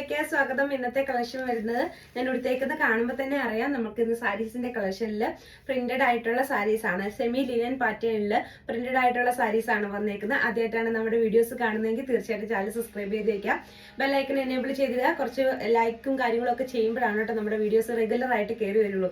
കളക്ഷനിലേക്ക് സ്വാഗതം. ഇന്നത്തെ കളക്ഷൻ വരുന്നത് ഞാൻ ഉടുത്തേക്കുന്ന കാണുമ്പോൾ തന്നെ അറിയാം. നമുക്ക് ഇന്ന് സാരീസിന്റെ കളക്ഷനിൽ പ്രിന്റഡ് ആയിട്ടുള്ള സാരീസ് ആണ്. സെമി ലിനൻ പാറ്റേണിൽ പ്രിന്റഡ് ആയിട്ടുള്ള സാരീസ് ആണ് വന്നേക്കുന്നത്. ആദ്യമായിട്ടാണ് നമ്മുടെ വീഡിയോസ് കാണുന്നതെങ്കിൽ തീർച്ചയായിട്ടും ചാനൽ സബ്സ്ക്രൈബ് ചെയ്ത് വെക്കാം ബെല്ലൈക്കൺ എനേബിൾ ചെയ്തിടുക. കുറച്ച് ലൈക്കും കാര്യങ്ങളൊക്കെ ചെയ്യുമ്പോഴാണ് കേട്ടോ നമ്മുടെ വീഡിയോസ് റെഗുലർ ആയിട്ട് കയറി വരുള്ളൂ.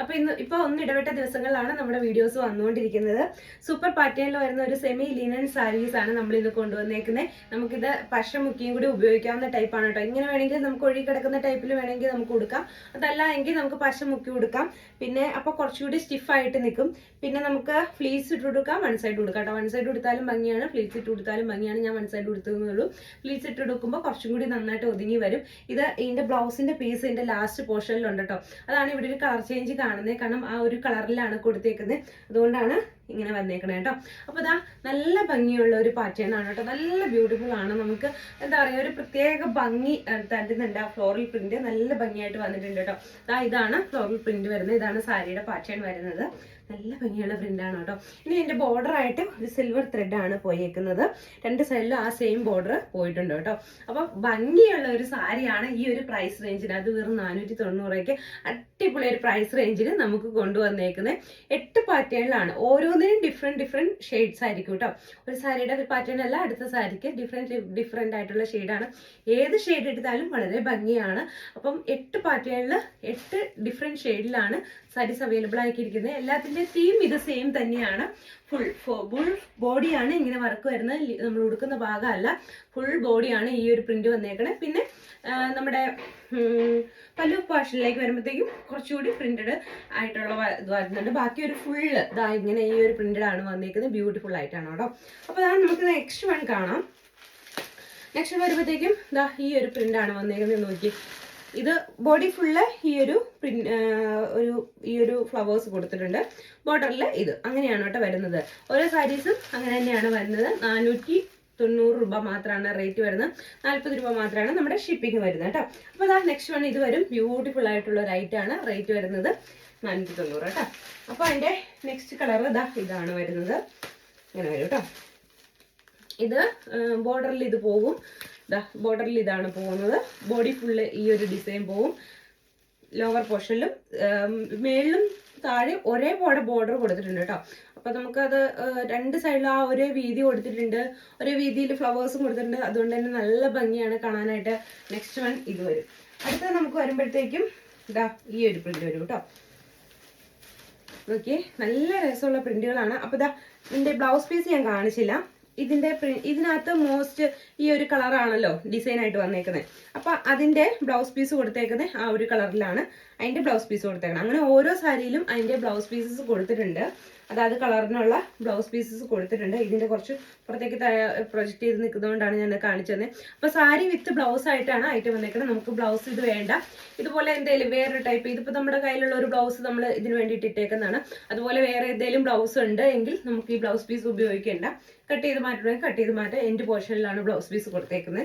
അപ്പൊ ഇന്ന് ഇപ്പൊ ഒന്ന് ഇടവിട്ട ദിവസങ്ങളിലാണ് നമ്മുടെ വീഡിയോസ് വന്നുകൊണ്ടിരിക്കുന്നത്. സൂപ്പർ പാറ്റേണിൽ വരുന്ന ഒരു സെമി ലിനൻ സാരീസ് ആണ് നമ്മൾ ഇന്ന് കൊണ്ടുവന്നേക്കുന്നത്. നമുക്കിത് പശ മുക്കിയും കൂടി ഉപയോഗിക്കാവുന്ന ടൈപ്പാണ് കേട്ടോ. ഇങ്ങനെ വേണമെങ്കിൽ നമുക്ക് ഒഴുകി കിടക്കുന്ന ടൈപ്പിൽ വേണമെങ്കിൽ നമുക്ക് കൊടുക്കാം. അതല്ല എങ്കിൽ നമുക്ക് പശ മുക്കി കൊടുക്കാം. പിന്നെ അപ്പോൾ കുറച്ചുകൂടി സ്റ്റിഫ് ആയിട്ട് നിൽക്കും. പിന്നെ നമുക്ക് ഫ്ലീസ് ഇട്ട് കൊടുക്കാം. വൺ സൈഡ് കൊടുക്കാം കേട്ടോ. വൺ സൈഡ് കൊടുത്താലും ഭംഗിയാണ്. ഫ്ലീസ് ഇട്ട് കൊടുത്താലും ഭംഗിയാണ്. ഞാൻ വൺ സൈഡ് കൊടുത്തതെന്നുള്ളൂ ഫ്ലീസ് ഇട്ട് കൊടുക്കുമ്പോൾ കുറച്ചും കൂടി നന്നായിട്ട് ഒതുങ്ങി വരും. ഇത് ഇതിന്റെ ബ്ലൗസിന്റെ പീസ് ഇതിന്റെ ലാസ്റ്റ് പോർഷനിലുണ്ട് കേട്ടോ. അതാണ് ഇവിടെ ഒരു കളർ ചേഞ്ച് കാണുന്നത്. കാരണം ആ ഒരു കളറിലാണ് കൊടുത്തേക്കുന്നത്. അതുകൊണ്ടാണ് ഇങ്ങനെ വന്നേക്കണേ കേട്ടോ. അപ്പോൾ ഇതാ നല്ല ഭംഗിയുള്ള ഒരു പാറ്റേൺ ആണ് കേട്ടോ. നല്ല ബ്യൂട്ടിഫുൾ ആണ്. നമുക്ക് എന്താ പറയുക ഒരു പ്രത്യേക ഭംഗി തരുന്നുണ്ട് ആ ഫ്ലോറൽ പ്രിന്റ് നല്ല ഭംഗിയായിട്ട് വന്നിട്ടുണ്ട് കേട്ടോ. ദാ ഇതാണ് ഫ്ലോറൽ പ്രിന്റ് വരുന്നത്. ഇതാണ് സാരിയുടെ പാറ്റേൺ വരുന്നത്. നല്ല ഭംഗിയുള്ള ആണ് കേട്ടോ. ഇനി ഇതിന്റെ ബോർഡർ ആയിട്ട് ഒരു സിൽവർ ത്രെഡ് ആണ് പോയേക്കുന്നത്. രണ്ട് സൈഡിലും ആ സെയിം ബോർഡർ പോയിട്ടുണ്ട് കേട്ടോ. അപ്പൊ ഭംഗിയുള്ള ഒരു സാരിയാണ് ഈ ഒരു പ്രൈസ് റേഞ്ചിൽ അത് വെറും നാനൂറ്റി തൊണ്ണൂറേക്ക് അടിപൊളി ഒരു പ്രൈസ് റേഞ്ചിൽ നമുക്ക് കൊണ്ടുവന്നേക്കുന്നത് എട്ട് പാറ്റേണിലാണ് ഓരോന്നിനും ഡിഫറെന്റ് ഡിഫറെന്റ് ഷെയ്ഡ്സ് ആയിരിക്കും കേട്ടോ. ഒരു സാരിയുടെ ഒരു പാറ്റേൺ അല്ല അടുത്ത സാരിക്ക് ഡിഫറെന്റ് ഡിഫറെന്റ് ആയിട്ടുള്ള ഷെയ്ഡാണ് ഏത് ഷെയ്ഡ് എടുത്താലും വളരെ ഭംഗിയാണ്. അപ്പം എട്ട് പാറ്റേണിൽ എട്ട് ഡിഫറെന്റ് ഷെയ്ഡിലാണ് സാരീസ് അവൈലബിൾ ആക്കിയിരിക്കുന്നത് എല്ലാത്തിന്റെ തീം ഇത് സെയിം തന്നെയാണ്. ഫുൾ ഫുൾ ബോഡിയാണ് ഇങ്ങനെ വർക്ക് വരുന്നത്. നമ്മൾ ഉടുക്കുന്ന ഭാഗമല്ല. ഫുൾ ബോഡിയാണ് ഈ ഒരു പ്രിന്റ് വന്നേക്കണേ. പിന്നെ നമ്മുടെ പല്ലു പോർഷനിലേക്ക് വരുമ്പോഴത്തേക്കും കുറച്ചുകൂടി പ്രിന്റഡ് ആയിട്ടുള്ള ഇത് വരുന്നുണ്ട്. ബാക്കി ഒരു ഫുള്ള് ഇതാ ഇങ്ങനെ ഈ ഒരു പ്രിന്റഡ് ആണ് വന്നേക്കുന്നത്. ബ്യൂട്ടിഫുൾ ആയിട്ടാണ് കേട്ടോ. അപ്പോൾ അതാണ് നമുക്ക് നെക്സ്റ്റ് വൺ കാണാം. നെക്സ്റ്റ് വരുമ്പോഴത്തേക്കും ഇതാ ഈ ഒരു പ്രിന്റ് ആണ് വന്നേക്കുന്നത്. നോക്കി ഇത് ബോഡി ഫുള്ള് ഈ ഒരു ഒരു ഈ ഒരു ഫ്ലവേഴ്സ് കൊടുത്തിട്ടുണ്ട്. ബോർഡറിൽ ഇത്. അങ്ങനെയാണ് കേട്ടോ വരുന്നത്. ഓരോ സാരീസും അങ്ങനെ തന്നെയാണ് വരുന്നത്. നാനൂറ്റി തൊണ്ണൂറ് രൂപ മാത്രമാണ് റേറ്റ് വരുന്നത്. നാൽപ്പത് രൂപ മാത്രമാണ് നമ്മുടെ ഷിപ്പിംഗ് വരുന്നത് കേട്ടോ. അപ്പോൾ അതാ നെക്സ്റ്റ് വൺ ഇത് വരും. ബ്യൂട്ടിഫുൾ ആയിട്ടുള്ള ആണ് റേറ്റ് വരുന്നത്. നാനൂറ്റി തൊണ്ണൂറ് കേട്ടോ. അപ്പോൾ അതിന്റെ നെക്സ്റ്റ് കളർ ഇതാ ഇതാണ് വരുന്നത്. ഇങ്ങനെ വരും കേട്ടോ. ഇത് ബോർഡറിൽ ഇത് പോകും. ദാ ബോർഡറിൽ ഇതാണ് പോകുന്നത്. ബോഡി ഫുള്ള് ഈ ഒരു ഡിസൈൻ പോവും. ലോവർ പോർഷനിലും മേളിലും താഴെ ഒരേപോലെ ബോർഡർ കൊടുത്തിട്ടുണ്ട് കേട്ടോ. അപ്പൊ നമുക്കത് രണ്ട് സൈഡിലും ആ ഒരേ വീതി കൊടുത്തിട്ടുണ്ട്. ഒരേ വീതിയിൽ ഫ്ലവേഴ്സും കൊടുത്തിട്ടുണ്ട്. അതുകൊണ്ട് തന്നെ നല്ല ഭംഗിയാണ് കാണാനായിട്ട് നെക്സ്റ്റ് വൺ ഇത് വരും. അടുത്തത് നമുക്ക് വരുമ്പോഴത്തേക്കും ഇതാ ഈ ഒരു പ്രിന്റ് വരും കേട്ടോ. ഓക്കെ നല്ല രസമുള്ള പ്രിന്റുകളാണ് അപ്പോൾ ഇതാ ഇതിന്റെ ബ്ലൗസ് പീസ് ഞാൻ കാണിച്ചില്ല. ഇതിന്റെ ഇതിനകത്ത് മോസ്റ്റ് ഈ ഒരു കളറാണല്ലോ ഡിസൈൻ ആയിട്ട് വന്നേക്കുന്നത് അപ്പൊ അതിന്റെ ബ്ലൗസ് പീസ് കൊടുത്തേക്കുന്നത് ആ ഒരു കളറിലാണ് അതിന്റെ ബ്ലൗസ് പീസ് കൊടുത്തേക്കണം. അങ്ങനെ ഓരോ സാരിയിലും അതിന്റെ ബ്ലൗസ് പീസസ് കൊടുത്തിട്ടുണ്ട്. അതായത് കളറിനുള്ള ബ്ലൗസ് പീസസ് കൊടുത്തിട്ടുണ്ട്. ഇതിന്റെ കുറച്ച് പുറത്തേക്ക് പ്രൊജക്ട് ചെയ്ത് നിൽക്കുന്നതുകൊണ്ടാണ് ഞാൻ കാണിച്ചു അപ്പോൾ അപ്പൊ സാരി വിത്ത് ബ്ലൗസ് ആയിട്ടാണ് ഐറ്റം വന്നേക്കുന്നത്. നമുക്ക് ബ്ലൗസ് ഇത് വേണ്ട. ഇതുപോലെ എന്തെങ്കിലും വേറൊരു ടൈപ്പ് ഇതിപ്പോ നമ്മുടെ കയ്യിലുള്ള ഒരു ബ്ലൗസ് നമ്മൾ ഇതിന് വേണ്ടിയിട്ട് ഇട്ടേക്കുന്നതാണ്. അതുപോലെ വേറെ എന്തെങ്കിലും ബ്ലൗസ് ഉണ്ട് എങ്കിൽ നമുക്ക് ഈ ബ്ലൗസ് പീസ് ഉപയോഗിക്കേണ്ട. കട്ട് ചെയ്ത് മാറ്റണമെങ്കിൽ കട്ട് ചെയ്ത് മാറ്റാം. എൻഡ് പോർഷനിലാണ് ബ്ലൗസ് പീസ് കൊടുത്തേക്കുന്നത്.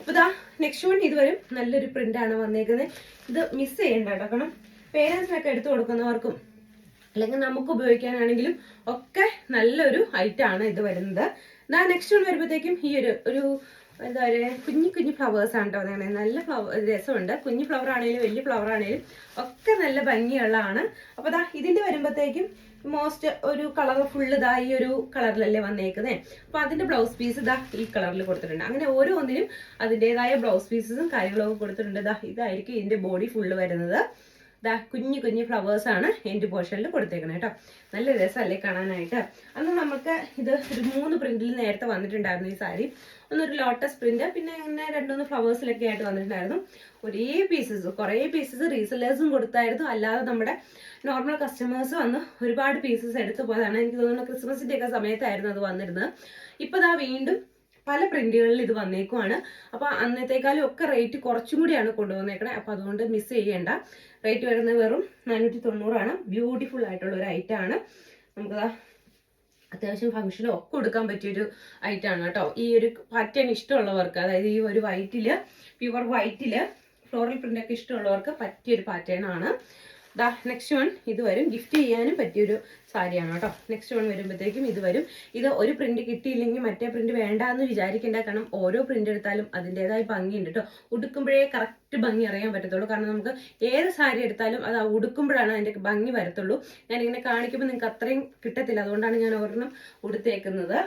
അപ്പോൾ ഇതാ നെക്സ്റ്റ് വൺ ഇത് വരും നല്ലൊരു പ്രിന്റ് ആണ് വന്നേക്കുന്നത്. ഇത് മിസ് ചെയ്യണ്ട കേട്ടോ. കാരണം പേരൻസിനൊക്കെ എടുത്തു കൊടുക്കുന്നവർക്കും അല്ലെങ്കിൽ നമുക്ക് ഉപയോഗിക്കാനാണെങ്കിലും ഒക്കെ നല്ലൊരു ഐറ്റം ആണ് ഇത് വരുന്നത്. എന്നാൽ നെക്സ്റ്റ് വൺ വരുമ്പോഴത്തേക്കും ഈ ഒരു ഒരു എന്താ പറയുക കുഞ്ഞു കുഞ്ഞു ഫ്ലവേഴ്സ് ആണ് കേട്ടോ അങ്ങനെ നല്ല ഫ്ലവർ രസമുണ്ട്. കുഞ്ഞു ഫ്ലവർ ആണെങ്കിലും വലിയ ഫ്ലവർ ആണെങ്കിലും ഒക്കെ നല്ല ഭംഗിയുള്ളതാണ്. അപ്പോൾ ദാ ഇതിന്റെ വരുമ്പോഴത്തേക്കും മോസ്റ്റ് ഒരു കളർ ഫുള്ള് ഇതാ ഈ ഒരു കളറിലല്ലേ വന്നേക്കുന്നത് അപ്പൊ അതിന്റെ ബ്ലൗസ് പീസ് ഇതാ ഈ കളറിൽ കൊടുത്തിട്ടുണ്ട്. അങ്ങനെ ഓരോന്നിനും അതിന്റെതായ ബ്ലൗസ് പീസസും കാര്യങ്ങളൊക്കെ കൊടുത്തിട്ടുണ്ട്. ഇതാ ഇതായിരിക്കും ഇതിന്റെ ബോഡി ഫുള്ള് വരുന്നത്. ദാ കുഞ്ഞു കുഞ്ഞു ഫ്ലവേഴ്സ് ആണ് എന്റെ പോർഷനിൽ കൊടുത്തേക്കണേ കേട്ടോ നല്ല രസമല്ലേ കാണാനായിട്ട്. അന്ന് നമുക്ക് ഇത് ഒരു മൂന്ന് പ്രിന്റിൽ നേരത്തെ വന്നിട്ടുണ്ടായിരുന്നു ഈ സാരി. ഒന്നൊരു ലോട്ടസ് പ്രിന്റ് പിന്നെ അങ്ങനെ രണ്ടുമൂന്ന് ഫ്ലവേഴ്സിലൊക്കെ ആയിട്ട് വന്നിട്ടുണ്ടായിരുന്നു. ഒരേ പീസസ് കുറേ പീസസ് റീസെല്ലേഴ്സും കൊടുത്തായിരുന്നു. അല്ലാതെ നമ്മുടെ നോർമൽ കസ്റ്റമേഴ്സ് വന്ന് ഒരുപാട് പീസസ് എടുത്തു പോയതാണ്. എനിക്ക് തോന്നുന്നു ക്രിസ്മസിന്റെയൊക്കെ സമയത്തായിരുന്നു അത് വന്നിരുന്നത്. ഇപ്പോൾ ദാ വീണ്ടും പല പ്രിന്റുകളിൽ ഇത് വന്നേക്കുവാണ്. അപ്പോൾ അന്നത്തേക്കാളും ഒക്കെ റേറ്റ് കുറച്ചും കൂടിയാണ് കൊണ്ടുവന്നേക്കണേ. അപ്പോൾ അതുകൊണ്ട് മിസ് ചെയ്യേണ്ട. റേറ്റ് വരുന്നത് വെറും നാനൂറ്റി തൊണ്ണൂറാണ് ബ്യൂട്ടിഫുൾ ആയിട്ടുള്ള ഒരു ഐറ്റം ആണ്. നമുക്കതാ അത്യാവശ്യം ഫംഗ്ഷനും ഒക്കെ കൊടുക്കാൻ പറ്റിയൊരു ഐറ്റം ആണ് കേട്ടോ. ഈ ഒരു പാറ്റേൺ ഇഷ്ടമുള്ളവർക്ക് അതായത് ഈ ഒരു വൈറ്റിൽ പ്യുവർ വൈറ്റിൽ ഫ്ലോറൽ പ്രിന്റ് ഒക്കെ ഇഷ്ടമുള്ളവർക്ക് പറ്റിയൊരു പാറ്റേൺ ആണ്. ദാ നെക്സ്റ്റ് വൺ ഇത് വരും. ഗിഫ്റ്റ് ചെയ്യാനും പറ്റിയൊരു സാരിയാണ് കേട്ടോ. നെക്സ്റ്റ് വൺ വരുമ്പോഴത്തേക്കും ഇത് വരും. ഇത് ഒരു പ്രിന്റ് കിട്ടിയില്ലെങ്കിൽ മറ്റേ പ്രിന്റ് വേണ്ട എന്ന് വിചാരിക്കേണ്ട. കാരണം ഓരോ പ്രിന്റ് എടുത്താലും അതിന്റെതായ ഭംഗിയുണ്ട് കേട്ടോ. ഉടുക്കുമ്പോഴേ കറക്റ്റ് ഭംഗി അറിയാൻ പറ്റത്തുള്ളൂ. കാരണം നമുക്ക് ഏത് സാരി എടുത്താലും അത് ഉടുക്കുമ്പോഴാണ് അതിന്റെ ഭംഗി വരത്തുള്ളൂ. ഞാനിങ്ങനെ കാണിക്കുമ്പോൾ നിങ്ങൾക്ക് അത്രയും കിട്ടത്തില്ല. അതുകൊണ്ടാണ് ഞാൻ ഒരെണ്ണം ഉടുത്തേക്കുന്നത്.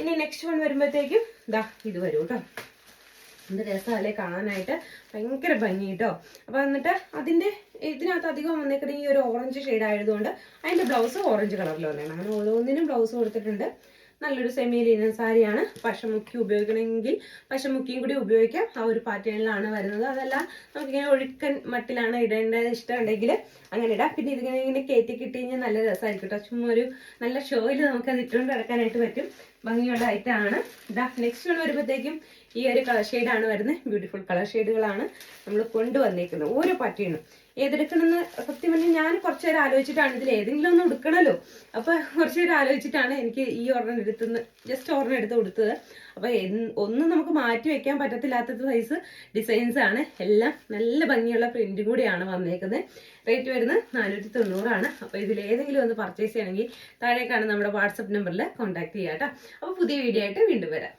ഇനി നെക്സ്റ്റ് വൺ വരുമ്പോഴത്തേക്കും ദാ ഇത് വരും കേട്ടോ. എന്ത് രസമല്ലേ കാണാനായിട്ട്. ഭയങ്കര ഭംഗി കേട്ടോ അപ്പോൾ എന്നിട്ട് അതിന്റെ ഇതിനകത്ത് അധികം വന്നേക്കുന്നത് ഈ ഒരു ഓറഞ്ച് ഷെയ്ഡ് ആയതുകൊണ്ട് അതിന്റെ ബ്ലൗസ് ഓറഞ്ച് കളറിൽ വന്നേക്കണം. അങ്ങനെ ഓരോന്നിനും ബ്ലൗസ് കൊടുത്തിട്ടുണ്ട്. നല്ലൊരു സെമി ലീനൻ സാരിയാണ് പശമുക്കി ഉപയോഗിക്കണമെങ്കിൽ പശമുക്കിയും കൂടി ഉപയോഗിക്കാം. ആ ഒരു പാറ്റേണിലാണ് വരുന്നത്. അതല്ല നമുക്കിങ്ങനെ ഒഴുക്കൻ മട്ടിലാണ് ഇടേണ്ടത്. ഇഷ്ടമുണ്ടെങ്കിൽ അങ്ങനെ ഇടാം. പിന്നെ ഇതിങ്ങനെ ഇങ്ങനെ കയറ്റി കിട്ടി കഴിഞ്ഞാൽ നല്ല രസമായിരിക്കും കേട്ടോ ചുമ്മാ ഒരു നല്ല ഷോയിൽ നമുക്കത് ഇട്ടുകൊണ്ട് കിടക്കാനായിട്ട് പറ്റും. ഭംഗിയുള്ള ഐറ്റമാണ് ഇതാ നെക്സ്റ്റ് വൺ വരുമ്പോഴത്തേക്കും ഈ ഒരു കളർ ഷെയ്ഡാണ് വരുന്നത്. ബ്യൂട്ടിഫുൾ കളർ ഷെയ്ഡുകളാണ് നമ്മൾ കൊണ്ടുവന്നേക്കുന്നത്. ഓരോ പാറ്റേണും ഏതെടുക്കണമെന്ന് സത്യം പറഞ്ഞാൽ ഞാൻ കുറച്ച് നേരം ആലോചിച്ചിട്ടാണ് ഇതിൽ ഏതെങ്കിലും ഒന്ന് എടുക്കണമല്ലോ അപ്പോൾ കുറച്ച് നേരം ആലോചിച്ചിട്ടാണ് എനിക്ക് ഈ ഓർഡർ എടുത്തുനിന്ന് ജസ്റ്റ് ഓർഡർ എടുത്ത് കൊടുത്തത് അപ്പോൾ ഒന്നും നമുക്ക് മാറ്റി വെക്കാൻ പറ്റത്തില്ലാത്ത സൈസ് ഡിസൈൻസ് ആണ്. എല്ലാം നല്ല ഭംഗിയുള്ള പ്രിന്റും കൂടിയാണ് വന്നേക്കുന്നത്. റേറ്റ് വരുന്നത് നാനൂറ്റി തൊണ്ണൂറാണ് അപ്പോൾ ഇതിൽ ഏതെങ്കിലും ഒന്ന് പർച്ചേസ് ചെയ്യണമെങ്കിൽ താഴേക്കാണ് നമ്മുടെ വാട്സപ്പ് നമ്പറിൽ കോൺടാക്ട് ചെയ്യാം കേട്ടോ അപ്പോൾ പുതിയ വീഡിയോ ആയിട്ട് വീണ്ടും വരാം.